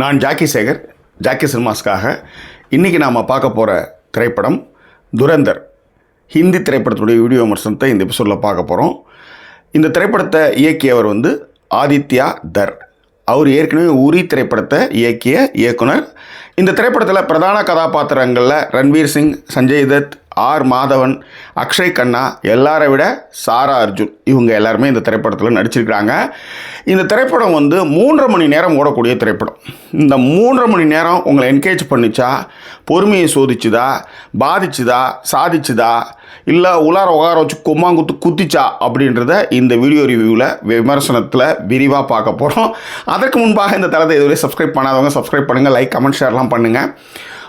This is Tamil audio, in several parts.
நான் ஜாக்கி சேகர் ஜாக்கி சினிமாஸ்க்காக இன்றைக்கி நாம் பார்க்க போகிற திரைப்படம் துரந்தர். ஹிந்தி திரைப்படத்துடைய வீடியோ விமர்சனத்தை இந்த எபிசோடில் பார்க்க போகிறோம் இந்த திரைப்படத்தை இயக்கியவர் வந்து ஆதித்யா தர். அவர் ஏற்கனவே உரி திரைப்படத்தை இயக்கிய இயக்குனர். இந்த திரைப்படத்தில் பிரதான கதாபாத்திரங்களில் ரன்வீர் சிங் சஞ்சய் தத் ஆர் மாதவன் அக்ஷய் கண்ணா எல்லாரை விட சாரா அர்ஜுன். இவங்க எல்லாருமே இந்த திரைப்படத்தில் நடிச்சிருக்கிறாங்க. இந்த திரைப்படம் வந்து மூன்றரை மணி நேரம் ஓடக்கூடிய திரைப்படம். இந்த மூன்றரை மணி நேரம் உங்களை என்கேஜ் பண்ணிச்சா பொறுமையை சோதிச்சுதா பாதிச்சுதா சாதிச்சுதா இல்லை உலார உகார வச்சு கொம்மாங்குத்து குத்திச்சா அப்படின்றத இந்த வீடியோ ரிவ்யூவில் விமர்சனத்தில் விரிவாக பார்க்க போகிறோம் அதற்கு முன்பாக இந்த தளத்தை இதுவரை சப்ஸ்கிரைப் பண்ணாதவங்க சப்ஸ்கிரைப் பண்ணுங்கள் லைக் கமெண்ட் ஷேர்லாம் பண்ணுங்கள்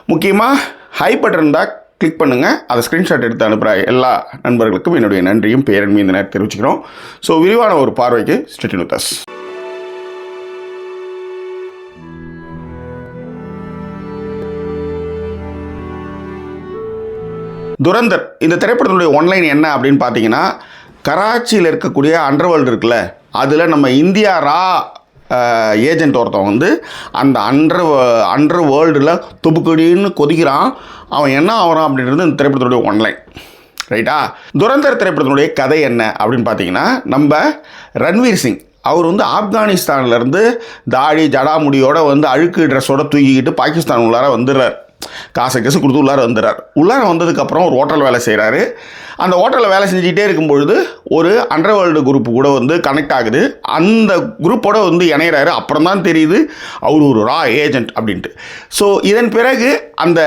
முக்கியமாக ஹை இருந்தால் கிளிக் பண்ணுங்கள் அதை ஸ்க்ரீன்ஷாட் எடுத்து அனுப்புகிற எல்லா நண்பர்களுக்கும் என்னுடைய நன்றியும் பேரன்மையும் இந்த நேரம் தெரிவிச்சுக்கிறோம். ஸோ விரிவான ஒரு பார்வைக்கு ஸ்டேட் துரந்தர் இந்த திரைப்படத்தினுடைய ஒன்லைன் என்ன அப்படின்னு பார்த்தீங்கன்னா கராச்சியில் இருக்கக்கூடிய அண்டர்வேர்ல்டு இருக்குல்ல அதில் நம்ம இந்தியா ரா ஏஜென்ட் ஒருத்தன் வந்து அந்த அண்டர் அண்டர் வேர்ல்டில் துபுக்கடின்னு கொதிக்கிறான். அவன் என்ன ஆகிறான் அப்படின்றது இந்த திரைப்படத்துடைய ஒன்லைன் ரைட்டா துரந்தர் திரைப்படத்தினுடைய கதை என்ன அப்படின்னு பார்த்தீங்கன்னா நம்ம ரன்வீர் சிங் அவர் வந்து ஆப்கானிஸ்தான்லேருந்து தாடி ஜடாமுடியோட வந்து அழுக்கு ட்ரெஸ்ஸோட தூக்கிக்கிட்டு பாகிஸ்தான் உள்ளார வந்துடுறார். காசை காசு கொடுத்து உள்ளார வந்துடுறார். உள்ளார வந்ததுக்கப்புறம் ஒரு ஹோட்டல் வேலை செய்கிறாரு அந்த ஹோட்டலில் வேலை செஞ்சுக்கிட்டே இருக்கும்பொழுது ஒரு அண்டர்வேர்ல்டு குரூப் கூட வந்து கனெக்ட் ஆகுது. அந்த குரூப்போட வந்து இணையிறாரு. அப்புறம் தான் தெரியுது அவர் ஒரு ரா ஏஜென்ட் அப்படின்ட்டு. ஸோ இதன் பிறகு அந்த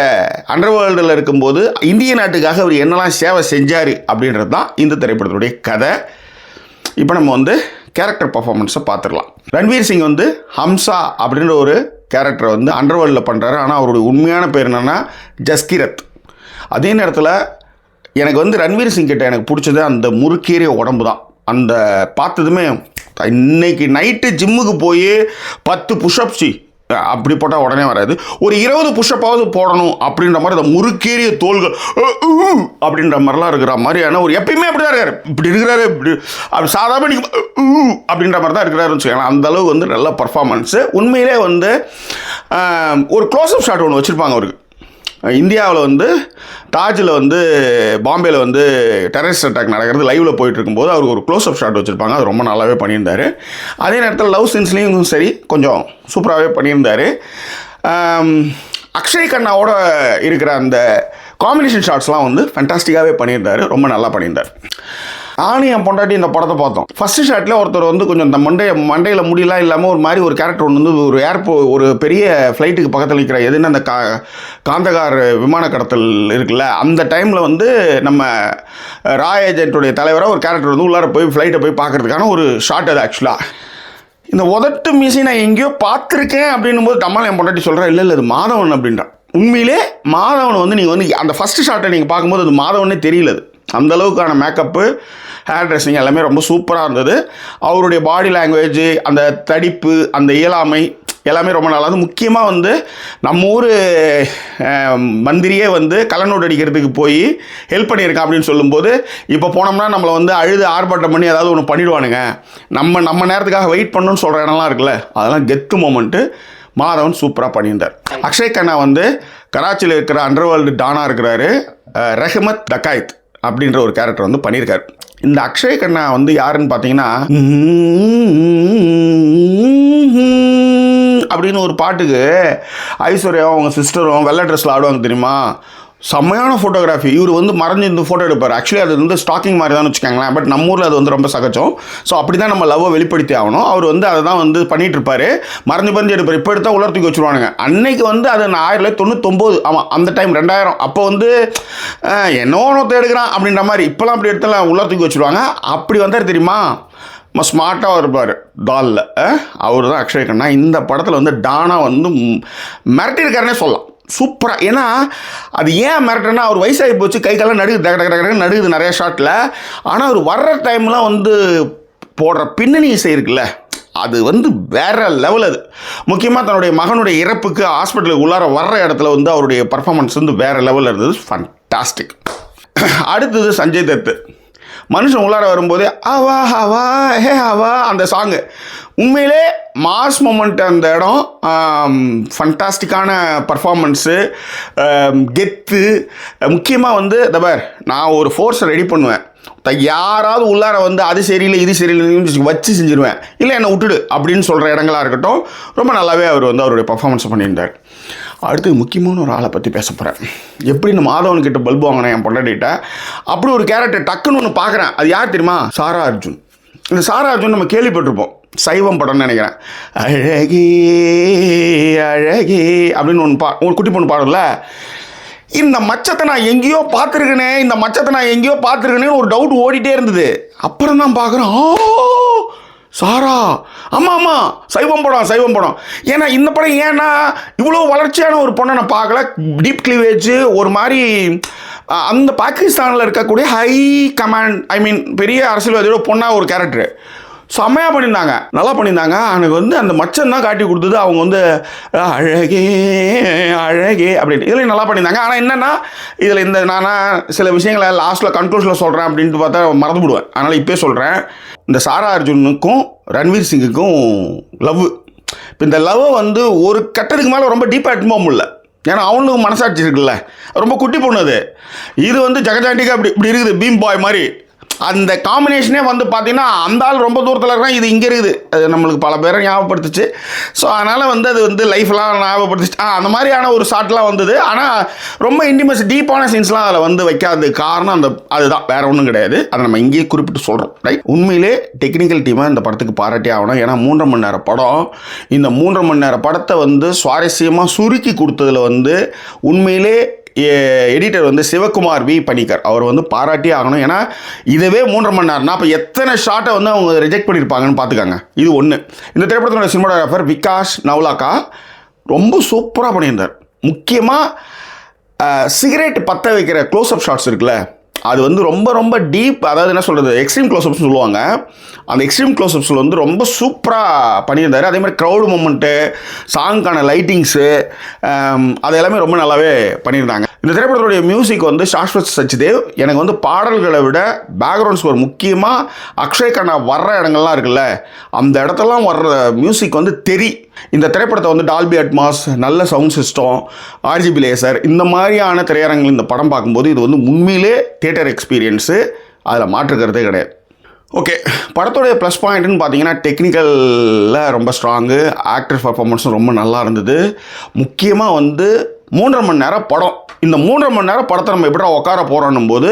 அண்டர்வேர்ல்டில் இருக்கும்போது இந்திய நாட்டுக்காக அவர் என்னெல்லாம் சேவை செஞ்சார் அப்படின்றது தான் இந்த திரைப்படத்துடைய கதை. இப்போ நம்ம வந்து கேரக்டர் பர்ஃபார்மன்ஸை பார்த்துடலாம். ரன்வீர் சிங் வந்து ஹம்சா அப்படின்ற ஒரு கேரக்டரை வந்து அண்டர்வேர்ல்டில் பண்ணுறாரு ஆனால் அவருடைய உண்மையான பேர் என்னென்னா ஜஸ்கிரத். அதே நேரத்தில் எனக்கு வந்து ரன்வீர் சிங் கிட்ட எனக்கு பிடிச்சது அந்த முறுக்கேறிய உடம்பு தான் அந்த பார்த்ததுமே இன்னைக்கு நைட்டு ஜிம்முக்கு போய் பத்து புஷ்அப்ஸி அப்படி போட்டால் உடனே வராது. ஒரு இருபது புஷ்அப்பாவது போடணும் அப்படின்ற மாதிரி அந்த முறுக்கேறிய தோள்கள் அப்படின்ற மாதிரிலாம் இருக்கிற மாதிரியான ஒரு எப்பயுமே அப்படி தான் இருக்காரு. இப்படி இருக்கிறாரு இப்படி அப்படி சாதாரண அப்படின்ற மாதிரி தான் இருக்கிறாருன்னு வச்சுக்கலாம் அந்த அளவு வந்து நல்ல பர்ஃபார்மன்ஸு உண்மையிலே வந்து ஒரு க்ளோஸ்அப் ஷாட் ஒன்று வச்சுருப்பாங்க அவருக்கு. இந்தியாவில் வந்து தாஜில் வந்து பாம்பேயில் வந்து டெரரிஸ்ட் அட்டாக் நடக்கிறது லைவில் போயிட்டு இருக்கும்போது அவருக்கு ஒரு க்ளோஸ்அப் ஷாட் வச்சுருப்பாங்க. அது ரொம்ப நல்லாவே பண்ணியிருந்தாரு. அதே நேரத்தில் லவ் சீன்ஸ்லேயும் சரி கொஞ்சம் சூப்பராகவே பண்ணியிருந்தாரு. அக்ஷய் கண்ணாவோட இருக்கிற அந்த காம்பினேஷன் ஷாட்ஸ்லாம் வந்து ஃபண்டாஸ்டிக்காகவே பண்ணியிருந்தாரு. ரொம்ப நல்லா பண்ணியிருந்தார். நானும் என் பொண்டாட்டி இந்த படத்தை பார்த்தோம். ஃபர்ஸ்ட் ஷாட்டில் ஒருத்தர் வந்து கொஞ்சம் இந்த மண்டைய மண்டையில் முடியலாம் இல்லாமல் ஒரு மாதிரி ஒரு கேரக்டர் ஒன்று வந்து ஒரு ஏர்போ ஒரு பெரிய ஃப்ளைட்டுக்கு பக்கத்தில் நிற்கிற எதுன்னு அந்த கா காந்தகார் விமான கடத்தல் இருக்குல்ல அந்த டைமில் வந்து நம்ம ராய் ஏஜென்ட்டுடைய தலைவராக ஒரு கேரக்டர் வந்து உள்ளார போய் ஃப்ளைட்டை போய் பார்க்கறதுக்கான ஒரு ஷார்ட் அது ஆக்சுவலாக இந்த உதட்டு மீசி நான் எங்கேயோ பார்த்துருக்கேன் அப்படின்னும் போது தம்மால் என் பொண்டாட்டி சொல்கிறேன் இல்லை இல்லை அது மாதவன் அப்படின்றான் உண்மையிலே மாதவன் வந்து நீங்கள் வந்து அந்த ஃபஸ்ட்டு ஷாட்டை நீங்கள் பார்க்கும்போது அது மாதவனே தெரியல அது. அந்த அளவுக்கான மேக்கப்பு ஹேர் ட்ரெஸ்ஸிங் எல்லாமே ரொம்ப சூப்பராக இருந்தது. அவருடைய பாடி லாங்குவேஜ் அந்த தடிப்பு அந்த இயலாமை எல்லாமே ரொம்ப நல்லா இருந்தது. முக்கியமாக வந்து நம்ம ஊர் மந்திரியே வந்து கலனோடு அடிக்கிறதுக்கு போய் ஹெல்ப் பண்ணியிருக்கான் அப்படின்னு சொல்லும்போது இப்போ போனோம்னா நம்மளை வந்து அழுது ஆர்ப்பாட்டம் பண்ணி ஏதாவது ஒன்று பண்ணிடுவானுங்க. நம்ம நம்ம நேரத்துக்காக வெயிட் பண்ணணும்னு சொல்கிற இடம்லாம் இருக்குல்ல அதெல்லாம் கெத்து மூமெண்ட்டு மாதவன் சூப்பராக பண்ணியிருந்தார். அக்ஷய் கண்ணா வந்து கராச்சியில் இருக்கிற அண்டர்வேர்ல்டு டானா இருக்கிறாரு. ரஹ்மத் தக்காயத். அப்படின்ற ஒரு கேரக்டர் வந்து பண்ணியிருக்காரு. இந்த அக்ஷய் கண்ணா வந்து யாருன்னு பார்த்தீங்கன்னா அப்படின்னு ஒரு பாட்டுக்கு ஐஸ்வர்யாவும் அவங்க சிஸ்டரும் வெள்ளை ட்ரெஸ்ஸில் ஆடுவாங்க தெரியுமா? செம்மையான ஃபோட்டோகிராஃபி இவர் வந்து மறைஞ்சு இந்த ஃபோட்டோ எடுப்பார். ஆக்சுவலி அது வந்து ஸ்டாக்கிங் மாதிரி தான் வச்சுக்கோங்களேன். பட் நம்ம ஊரில் அது வந்து ரொம்ப சகஜம். ஸோ அப்படி தான் நம்ம லவ்வை வெளிப்படுத்தி ஆகணும். அவர் வந்து அதை தான் வந்து பண்ணிட்டு இருப்பார். மறைஞ்சு மறைஞ்சு எடுப்பார். இப்போ எடுத்தால் உலர் தூக்கி வச்சுருவானுங்க. அன்னைக்கு வந்து அது நான் ஆயிரத்தி தொள்ளாயிரத்தி தொண்ணூத்தொம்போது ஆமாம் அந்த டைம் ரெண்டாயிரம். அப்போ வந்து அஹ், என்னோ ஒருத்தர் எடுக்கிறான் அப்படின்ற மாதிரி. இப்போலாம் அப்படி எடுத்தாலும் உலர் தூக்கி வச்சுருவாங்க. அப்படி வந்தார் தெரியுமா? ஸ்மார்ட்டாக இருப்பார். டாலில் அவர் தான் அக்ஷய் கண்ணா. இந்த படத்தில் வந்து டானா வந்து மிரட்டிருக்காருன்னே சொல்லலாம். சூப்பராக ஏன்னா அது ஏன் மிரட்டுன்னா அவர் வயசாகி போச்சு கை காலம் நடுகுது டக டக டக நடுகுது நிறைய ஷாட்டில் ஆனால் அவர் வர்ற டைம்லாம் வந்து போடுற பின்னணி இசை இருக்குல்ல அது வந்து வேற லெவல் அது. முக்கியமாக தன்னுடைய மகனுடைய இறப்புக்கு ஹாஸ்பிட்டலுக்கு உள்ளார வர்ற இடத்துல வந்து அவருடைய பர்ஃபார்மன்ஸ் வந்து வேற லெவலில் இருந்தது. ஃபண்டாஸ்டிக் அடுத்தது சஞ்சய் தத்து மனுஷன் உள்ளார வரும்போது அவா ஹவா ஹே ஹவா அந்த சாங்கு உண்மையிலே மாஸ் மொமெண்ட் அந்த இடம் ஃபண்டாஸ்டிக்கான பர்ஃபார்மன்ஸு கெத்து. முக்கியமாக வந்து தபர் நான் ஒரு ஃபோர்ஸை ரெடி பண்ணுவேன். த- யாராவது உள்ளார வந்து அது சரியில்லை இது சரியில்லைன்னு வச்சு செஞ்சிருவேன். இல்லை என்னை விட்டுடு அப்படின்னு சொல்கிற இடங்களா இருக்கட்டும் ரொம்ப நல்லாவே அவர் வந்து அவருடைய பர்ஃபார்மன்ஸ் பண்ணியிருந்தார். அடுத்து முக்கியமான ஒரு ஆளை பற்றி பேச போகிறேன் எப்படி நம்ம மாதவன்கிட்ட பல்பு வாங்கினேன் என் பொண்டாட்டிகிட்ட அப்படி ஒரு கேரக்டர் டக்குன்னு ஒன்று பார்க்குறேன். அது யார் தெரியுமா? சாரா அர்ஜுன். இந்த சாரா அர்ஜுன் நம்ம கேள்விப்பட்டிருப்போம். சைவம் படம்னு நினைக்கிறேன். அழகே அழகே அப்படின்னு ஒன்று பா ஒரு குட்டி பொண்ணு பாடல இந்த மச்சத்தை நான் எங்கேயோ பார்த்துருக்கேனே இந்த மச்சத்தை நான் எங்கேயோ பார்த்துருக்கேனே ஒரு டவுட் ஓடிட்டே இருந்தது. அப்புறம் தான் பார்க்குறேன் ஓ சாரா ஆமாம் ஆமாம் சைவம் படம் சைவம் படம். ஏன்னா இந்த படம் ஏன்னா இவ்வளோ வளர்ச்சியான ஒரு பொண்ணை நான் பார்க்கல. டீப் கிளிவேஜ் ஒரு மாதிரி அந்த பாகிஸ்தானில் இருக்கக்கூடிய ஹை கமாண்ட் ஐ மீன் பெரிய அரசியல்வாதியோட பொண்ணாக ஒரு கேரக்டர் செம்மையாக பண்ணியிருந்தாங்க. நல்லா பண்ணியிருந்தாங்க. எனக்கு வந்து அந்த மச்சன் தான் காட்டி கொடுத்தது. அவங்க வந்து அழகே அழகே அப்படின்னு இதில் நல்லா பண்ணியிருந்தாங்க. ஆனால் என்னென்னா இதில் இந்த நானா சில விஷயங்களை லாஸ்ட்டில் கன்க்ளூஷனில் சொல்கிறேன் அப்படின்ட்டு பார்த்தா மறந்து விடுவேன் அதனால் இப்போயே சொல்கிறேன் இந்த சாரா அர்ஜுனுக்கும் ரன்வீர் சிங்குக்கும் லவ் இப்போ இந்த லவ் வந்து ஒரு கட்டத்துக்கு மேலே ரொம்ப டீப்பாக எடுத்து முடியல. ஏன்னா அவனுக்கு மனசாட்சி இருக்குல்ல. ரொம்ப குட்டி பொண்ணு அது. இது வந்து ஜெகஜாண்டிக்கா இப்படி இப்படி இருக்குது. பீம் பாய் மாதிரி. அந்த காம்பினேஷனே வந்து பார்த்தீங்கன்னா அந்த ஆள் ரொம்ப தூரத்தில் இருக்கிறான் இது இங்கே இருக்குது. அது நம்மளுக்கு பல பேரை ஞாபகப்படுத்துச்சு. ஸோ அதனால் வந்து அது வந்து லைஃப்லாம் ஞாபகப்படுத்துச்சு. ஆ அந்த மாதிரியான ஒரு ஷாட்லாம் வந்தது. ஆனால் ரொம்ப இன்டிமஸ் டீப்பான சீன்ஸ்லாம் அதில் வந்து வைக்காது. காரணம் அந்த அதுதான். வேறு ஒன்றும் கிடையாது. அதை நம்ம இங்கேயே குறிப்பிட்டு சொல்கிறோம் ரைட் உண்மையிலே டெக்னிக்கல் டீமை இந்த படத்துக்கு பாராட்டி ஆகணும். ஏன்னா மூன்றரை மணி நேரம் படம். இந்த மூன்றரை மணி நேரம் படத்தை வந்து சுவாரஸ்யமாக சுருக்கி கொடுத்ததுல வந்து உண்மையிலே எடிட்டர் வந்து சிவகுமார் வி பணிக்கர். அவர் வந்து பாராட்டி ஆகணும். ஏன்னா இதுவே மூன்றரை மணி நேரம்னா அப்போ எத்தனை ஷாட்டை வந்து அவங்க ரிஜெக்ட் பண்ணியிருப்பாங்கன்னு பார்த்துக்காங்க இது ஒன்று இந்த திரைப்படத்தோட சினிமாடோகிராஃபர் விகாஷ் நவ்லாக்கா ரொம்ப சூப்பராக பண்ணியிருந்தார். முக்கியமாக சிகரெட் பற்ற வைக்கிற க்ளோஸ்அப் ஷாட்ஸ் இருக்குல்ல அது வந்து ரொம்ப ரொம்ப டீப் அதாவது என்ன சொல்கிறது எக்ஸ்ட்ரீம் க்ளோஸ்அப்ஸ் சொல்லுவாங்க. அந்த எக்ஸ்ட்ரீம் க்ளோஸ்அப்ஸில் வந்து ரொம்ப சூப்பராக பண்ணியிருந்தார். அதே மாதிரி க்ரௌடு மூமெண்ட்டு சாங்க்கான லைட்டிங்ஸு அது எல்லாமே ரொம்ப நல்லாவே பண்ணியிருந்தாங்க. இந்த திரைப்படத்துடைய மியூசிக் வந்து சாஸ்வத் சச்சிதேவ். எனக்கு வந்து பாடல்களை விட பேக்ரவுண்ட் ஸ்கோர் முக்கியமாக அக்ஷய் கண்ணா வர்ற இடங்கள்லாம் இருக்குல்ல அந்த இடத்தெல்லாம் வர்ற மியூசிக் வந்து தெரி இந்த திரைப்படத்தை வந்து டால்பி அட்மாஸ் நல்ல சவுண்ட் சிஸ்டம் ஆர்ஜிபி லேசர் இந்த மாதிரியான திரையரங்கில் இந்த படம் பார்க்கும்போது இது வந்து உண்மையிலே தியேட்டர் எக்ஸ்பீரியன்ஸு அதில் மாற்றுக்கிறதே கிடையாது. ஓகே படத்தோடைய ப்ளஸ் பாயிண்ட்னு பார்த்தீங்கன்னா டெக்னிக்கலில் ரொம்ப ஸ்ட்ராங்கு ஆக்டர் பர்ஃபார்மன்ஸும் ரொம்ப நல்லா இருந்தது. முக்கியமாக வந்து மூன்றரை மணி நேரம் படம். இந்த மூன்றரை மணி நேரம் படத்தை நம்ம எப்படா உட்கார போகிறோன்னும் போது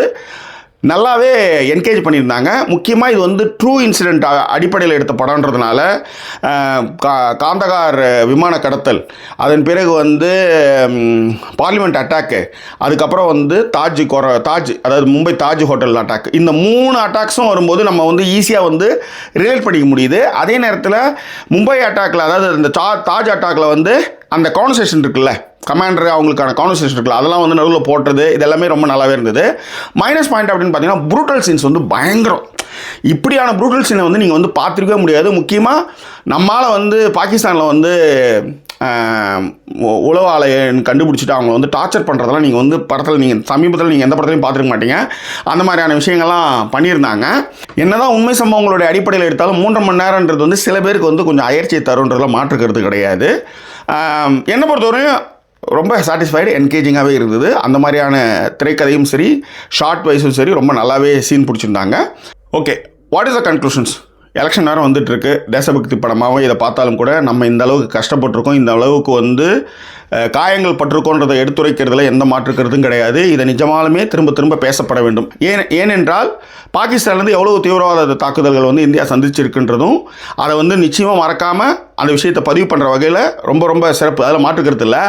நல்லாவே என்கேஜ் பண்ணியிருந்தாங்க. முக்கியமாக இது வந்து ட்ரூ இன்சிடெண்ட் அடிப்படையில் எடுத்த படம்ன்றதுனால கா- காந்தகார் விமான கடத்தல் அதன் பிறகு வந்து பார்லிமெண்ட் அட்டாக்கு அதுக்கப்புறம் வந்து தாஜ் கொர தாஜ் அதாவது மும்பை தாஜ் ஹோட்டல் அட்டாக். இந்த மூணு அட்டாக்ஸும் வரும்போது நம்ம வந்து ஈஸியாக வந்து ரிலேட் பண்ணிக்க முடியுது. அதே நேரத்தில் மும்பை அட்டாக்கில் அதாவது இந்த தாஜ் அட்டாக்கில் வந்து அந்த கான்வர்சேஷன் இருக்குல்ல கமாண்டர் அவங்களுக்கான கான்வர்சேஷன் இருக்குல்ல அதெல்லாம் வந்து நடுவில் போட்டது இதெல்லாமே ரொம்ப நல்லாவே இருந்தது. மைனஸ் பாயிண்ட் அப்படின்னு பார்த்தீங்கன்னா ப்ரூட்டல் சீன்ஸ் வந்து பயங்கரம். இப்படியான ப்ரூட்டல் சீனை வந்து நீங்கள் வந்து பார்த்துருக்கவே முடியாது. முக்கியமாக நம்மளால் வந்து பாகிஸ்தானில் வந்து உளவாளையன் கண்டுபிடிச்சிட்டு அவங்கள வந்து டார்ச்சர் பண்ணுறதெல்லாம் நீங்கள் வந்து படத்தில் நீங்கள் சமீபத்தில் நீங்கள் எந்த படத்துலையும் பார்த்துருக்க மாட்டீங்க. அந்த மாதிரியான விஷயங்கள்லாம் பண்ணியிருந்தாங்க. என்னதான் உண்மை சம்பவங்களுடைய அடிப்படையில் எடுத்தாலும் மூன்றரை மணி நேரன்றது வந்து சில பேருக்கு வந்து கொஞ்சம் அயற்சியை தருன்றதுல மாற்றுக்கிறது கிடையாது. என்னை பொறுத்தவரையும் ரொம்ப சாட்டிஸ்ஃபைடு என்கேஜிங்காகவே இருந்தது. அந்த மாதிரியான திரைக்கதையும் சரி ஷார்ட் வைஸும் சரி ரொம்ப நல்லாவே scene பிடிச்சிருந்தாங்க. Okay what is the conclusions election நேரம் வந்துட்டுருக்கு. தேசபக்தி படமாகவும் இதை பார்த்தாலும் கூட நம்ம இந்த அளவுக்கு கஷ்டப்பட்டிருக்கோம். இந்த அளவுக்கு வந்து காயங்கள் பட்டிருக்கோன்றதை எடுத்துரைக்கிறதுல எந்த மாற்றுக்கிறதும் கிடையாது. இதை நிஜமாலுமே திரும்ப திரும்ப பேசப்பட வேண்டும். ஏன் ஏனென்றால் பாகிஸ்தான்லேருந்து எவ்வளோ தீவிரவாத தாக்குதல்கள் வந்து இந்தியா சந்திச்சிருக்குன்றதும் அதை வந்து நிச்சயமாக மறக்காமல் அந்த விஷயத்தை பதிவு பண்ணுற வகையில் ரொம்ப ரொம்ப சிறப்பு. அதில் மாற்றுக்கிறது இல்லை.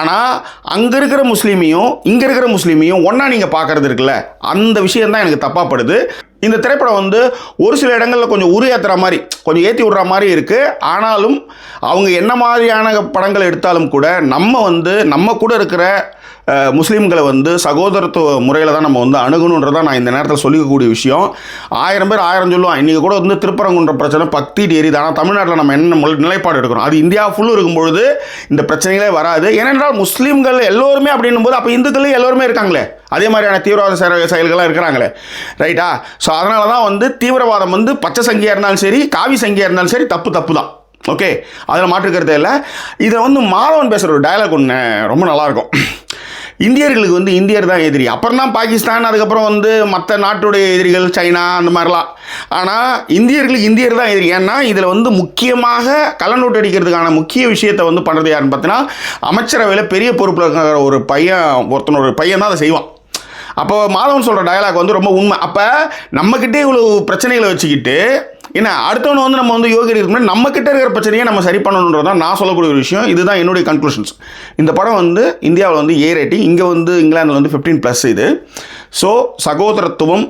ஆனால் அங்கே இருக்கிற முஸ்லீமையும் இங்கே இருக்கிற முஸ்லீமையும் ஒன்றா நீங்கள் பார்க்குறது இருக்குல்ல? அந்த விஷயந்தான் எனக்கு தப்பாப்படுது இந்த திரைப்படம் வந்து ஒரு சில இடங்களில் கொஞ்சம் உரு ஏற்றுற மாதிரி கொஞ்சம் ஏற்றி விடுற மாதிரி இருக்குது ஆனாலும் அவங்க என்ன மாதிரியான படங்கள் எடுத்தாலும் கூட நம்ம வந்து நம்ம கூட இருக்கிற முஸ்லீம்களை வந்து சகோதரத்துவ முறையில் தான் நம்ம வந்து அணுகணுன்றதை நான் இந்த நேரத்தில் சொல்லிக்கக்கூடிய விஷயம். ஆயிரம் பேர் ஆயிரம் சொல்லுவோம் இன்றைக்கி கூட வந்து திருப்பரங்குன்ற பிரச்சனை பக்தி எரியுது ஆனால் தமிழ்நாட்டில் நம்ம என்ன நிலைப்பாடு எடுக்கிறோம்? அது இந்தியா ஃபுல்லும் இருக்கும்பொழுது இந்த பிரச்சனைகளே வராது. ஏனென்றால் முஸ்லீம்கள் எல்லோருமே அப்படின்னும் போது அப்போ இந்துக்களும் எல்லோருமே இருக்காங்களே. அதே மாதிரியான தீவிரவாத செயல்கள்லாம் இருக்கிறாங்களே. ரைட்டா ஸோ அதனால தான் வந்து தீவிரவாதம் வந்து பச்சை சங்கியாக இருந்தாலும் சரி காவி சங்கியாக இருந்தாலும் சரி தப்பு தப்பு தான் ஓகே அதில் மாற்றுக்கிறதே இல்லை. இதை வந்து மாதவன் பேசுகிற ஒரு டயலாக் ஒன்று ரொம்ப நல்லாயிருக்கும். இந்தியர்களுக்கு வந்து இந்தியர் தான் எதிரி. அப்புறம் தான் பாகிஸ்தான் அதுக்கப்புறம் வந்து மற்ற நாட்டுடைய எதிரிகள் சைனா அந்த மாதிரிலாம். ஆனால் இந்தியர்களுக்கு இந்தியர் தான் எதிரி. ஏன்னா இதில் வந்து முக்கியமாக கள்ளநோட்டு அடிக்கிறதுக்கான முக்கிய விஷயத்தை வந்து பண்ணுறது யாருன்னு பார்த்தீங்கன்னா அமைச்சரவையில் பெரிய பொறுப்பில் இருக்கிற ஒரு பையன் ஒருத்தனோட பையன் தான் அதை செய்வான். அப்போ மாதவன் சொல்கிற டயலாக் வந்து ரொம்ப உண்மை. அப்போ நம்மக்கிட்டே இவ்வளோ பிரச்சனைகளை வச்சுக்கிட்டு ஏன்னா அடுத்தவன் வந்து நம்ம வந்து யோகி இருக்கணும் நம்ம கிட்ட இருக்கிற பிரச்சனையை நம்ம சரி பண்ணணுன்றது தான் நான் சொல்லக்கூடிய ஒரு விஷயம். இதுதான் என்னுடைய கன்க்ளூஷன்ஸ் இந்த படம் வந்து இந்தியாவில் வந்து ஏ ரேட்டிங் இங்கே வந்து இங்கிலாந்தில் வந்து ஃபிஃப்டீன் ப்ளஸ் இது. ஸோ சகோதரத்துவம்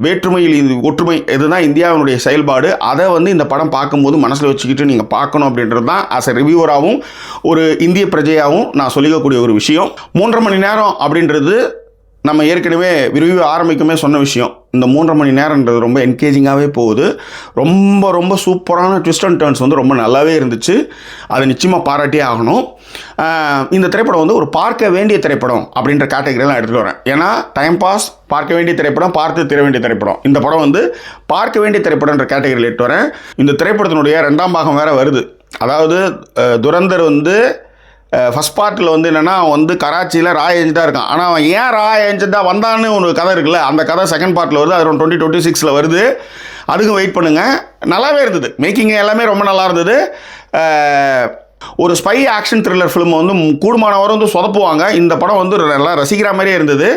வேற்றுமையில் இது ஒற்றுமை இதுதான் இந்தியாவினுடைய செயல்பாடு. அதை வந்து இந்த படம் பார்க்கும்போது மனசில் வச்சுக்கிட்டு நீங்கள் பார்க்கணும் அப்படின்றது தான் ஆஸ் எ ரிவ்யூவராகவும் ஒரு இந்திய பிரஜையாகவும் நான் சொல்லிக்கக்கூடிய ஒரு விஷயம். மூன்றரை மணி நேரம் அப்படின்றது நம்ம ஏற்கனவே விரிவு ஆரம்பிக்குமே சொன்ன விஷயம். இந்த மூன்றரை மணி நேரன்றது ரொம்ப என்கேஜிங்காகவே போகுது. ரொம்ப ரொம்ப சூப்பரான ட்விஸ்ட் அண்ட் டர்ன்ஸ் வந்து ரொம்ப நல்லாவே இருந்துச்சு. அதை நிச்சயமாக பாராட்டியே ஆகணும். இந்த திரைப்படம் வந்து ஒரு பார்க்க வேண்டிய திரைப்படம் அப்படின்ற கேட்டகரியெலாம் எடுத்துகிட்டு வரேன். ஏன்னா டைம் பாஸ் பார்க்க வேண்டிய திரைப்படம் பார்த்து திர வேண்டிய திரைப்படம். இந்த படம் வந்து பார்க்க வேண்டிய திரைப்படம்ன்ற கேட்டகரியில் எடுத்து வரேன். இந்த திரைப்படத்தினுடைய ரெண்டாம் பாகம் வேறு வருது. அதாவது துரந்தர் வந்து ஃபஸ்ட் பார்ட்டில் வந்து என்னென்னா அவன் வந்து கராச்சியில் ரா ஏஜென்ட்டாக இருக்கான். ஆனால் அவன் ஏன் ரா ஏஜென்ட்டாக வந்தான்னு ஒரு கதை இருக்குல்ல அந்த கதை செகண்ட் பார்ட்டில் வருது அது டுவெண்ட்டி டுவெண்ட்டி சிக்ஸில் வருது. அதுக்கும் வெயிட் பண்ணுங்கள் நல்லாவே இருந்தது. மேக்கிங் எல்லாமே ரொம்ப நல்லா இருந்தது. ஒரு ஸ்பை ஆக்ஷன் த்ரில்லர் ஃபிலிம் வந்து கூடுமானவரும் வந்து சொதப்புவாங்க. இந்த படம் வந்து நல்லா ரசிக்கிற மாதிரியே இருந்தது.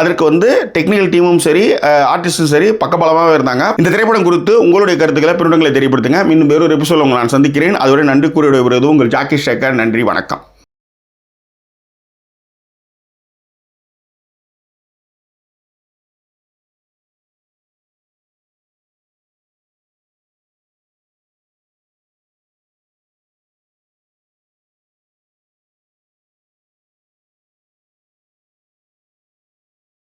அதற்கு வந்து டெக்னிக்கல் டீமும் சரி ஆர்டிஸ்டும் சரி பக்கபலமாகவே இருந்தாங்க. இந்த திரைப்படம் குறித்து உங்களுடைய கருத்துக்களை பின்னங்களை தெரியப்படுத்துங்க. இன்னும் வேறொரு எபிசோட உங்களை நான் சந்திக்கிறேன். அதோட நன்றி கூறிய உங்கள் ஜாக்கி ஷேக்கர் நன்றி வணக்கம்.